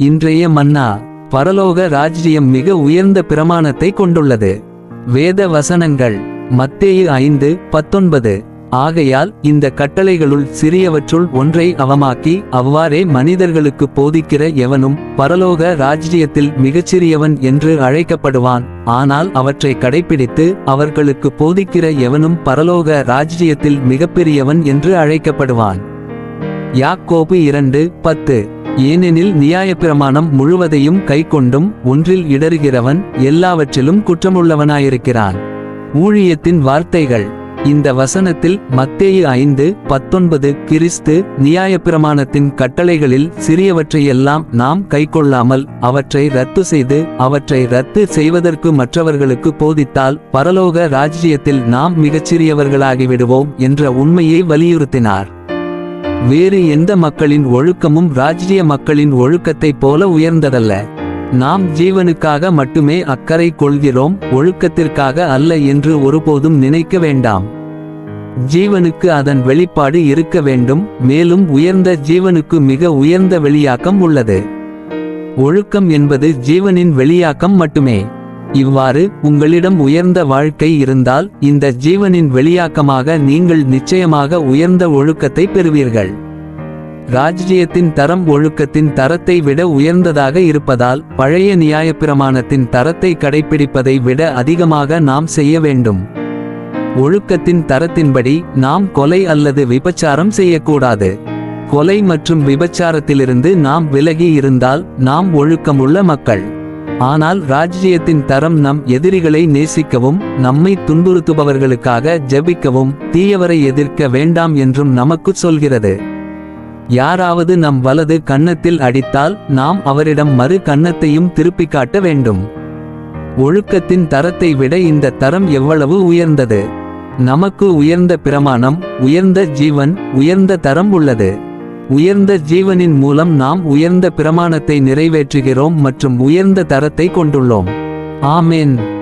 இன்றைய மன்னா பரலோக ராஜ்யம் மிக உயர்ந்த பிரமாணத்தை கொண்டுள்ளது. வேத வசனங்கள் மத்தேயு ஐந்து பத்தொன்பது. ஆகையால் இந்த கட்டளைகளுள் சிறியவற்றுள் ஒன்றை அவமாக்கி அவ்வாறே மனிதர்களுக்கு போதிக்கிற எவனும் பரலோக ராஜ்யத்தில் மிகச்சிறியவன் என்று அழைக்கப்படுவான். ஆனால் அவற்றை கடைபிடித்து அவர்களுக்கு போதிக்கிற எவனும் பரலோக ராஜ்யத்தில் மிகப்பெரியவன் என்று அழைக்கப்படுவான். யாக்கோபு இரண்டு பத்து. ஏனெனில் நியாயப்பிரமாணம் முழுவதையும் கைக்கொண்டும் ஒன்றில் இடறுகிறவன் எல்லாவற்றிலும் குற்றமுள்ளவனாயிருக்கிறான். ஊழியத்தின் வார்த்தைகள். இந்த வசனத்தில் மத்தேயு ஐந்து பத்தொன்பது கிறிஸ்து நியாயப்பிரமாணத்தின் கட்டளைகளில் சிறியவற்றையெல்லாம் நாம் கைக்கொள்ளாமல் அவற்றை ரத்து செய்து அவற்றை ரத்து செய்வதற்கு மற்றவர்களுக்கு போதித்தால் பரலோக ராஜ்யத்தில் நாம் மிகச்சிறியவர்களாகிவிடுவோம் என்ற உண்மையை வலியுறுத்தினார். வேறு எந்த மக்களின் ஒழுக்கமும் ராஜ்ய மக்களின் ஒழுக்கத்தைப் போல உயர்ந்ததல்ல. நாம் ஜீவனுக்காக மட்டுமே அக்கறை கொள்கிறோம் ஒழுக்கத்திற்காக அல்ல என்று ஒருபோதும் நினைக்க வேண்டாம். ஜீவனுக்கு அதன் வெளிப்பாடு இருக்க வேண்டும் மேலும் உயர்ந்த ஜீவனுக்கு மிக உயர்ந்த வெளியாக்கம் உள்ளது. ஒழுக்கம் என்பது ஜீவனின் வெளியாக்கம் மட்டுமே. இவ்வாறு உங்களிடம் உயர்ந்த வாழ்க்கை இருந்தால் இந்த ஜீவனின் வெளியாக்கமாக நீங்கள் நிச்சயமாக உயர்ந்த ஒழுக்கத்தை பெறுவீர்கள். ராஜ்ஜியத்தின் தரம் ஒழுக்கத்தின் தரத்தை விட உயர்ந்ததாக இருப்பதால் பழைய நியாயப்பிரமாணத்தின் தரத்தை கடைப்பிடிப்பதை விட அதிகமாக நாம் செய்ய வேண்டும். ஒழுக்கத்தின் தரத்தின்படி நாம் கொலை அல்லது விபச்சாரம் செய்யக்கூடாது. கொலை மற்றும் விபச்சாரத்திலிருந்து நாம் விலகி இருந்தால் நாம் ஒழுக்கமுள்ள மக்கள். ஆனால் ராஜ்ஜியத்தின் தரம் நம் எதிரிகளை நேசிக்கவும் நம்மை துன்புறுத்துபவர்களுக்காக ஜெபிக்கவும் தீயவரை எதிர்க்க வேண்டாம் என்றும் நமக்கு சொல்கிறது. யாராவது நம் வலது கன்னத்தில் அடித்தால் நாம் அவரிடம் மறு கன்னத்தையும் திருப்பிக் காட்ட வேண்டும். ஒழுக்கத்தின் தரத்தை விட இந்த தரம் எவ்வளவு உயர்ந்தது? நமக்கு உயர்ந்த பிரமாணம் உயர்ந்த ஜீவன் உயர்ந்த தரம் உள்ளது. உயர்ந்த ஜீவனின் மூலம் நாம் உயர்ந்த பிரமாணத்தை நிறைவேற்றுகிறோம் மற்றும் உயர்ந்த தரத்தை கொண்டுள்ளோம். ஆமேன்.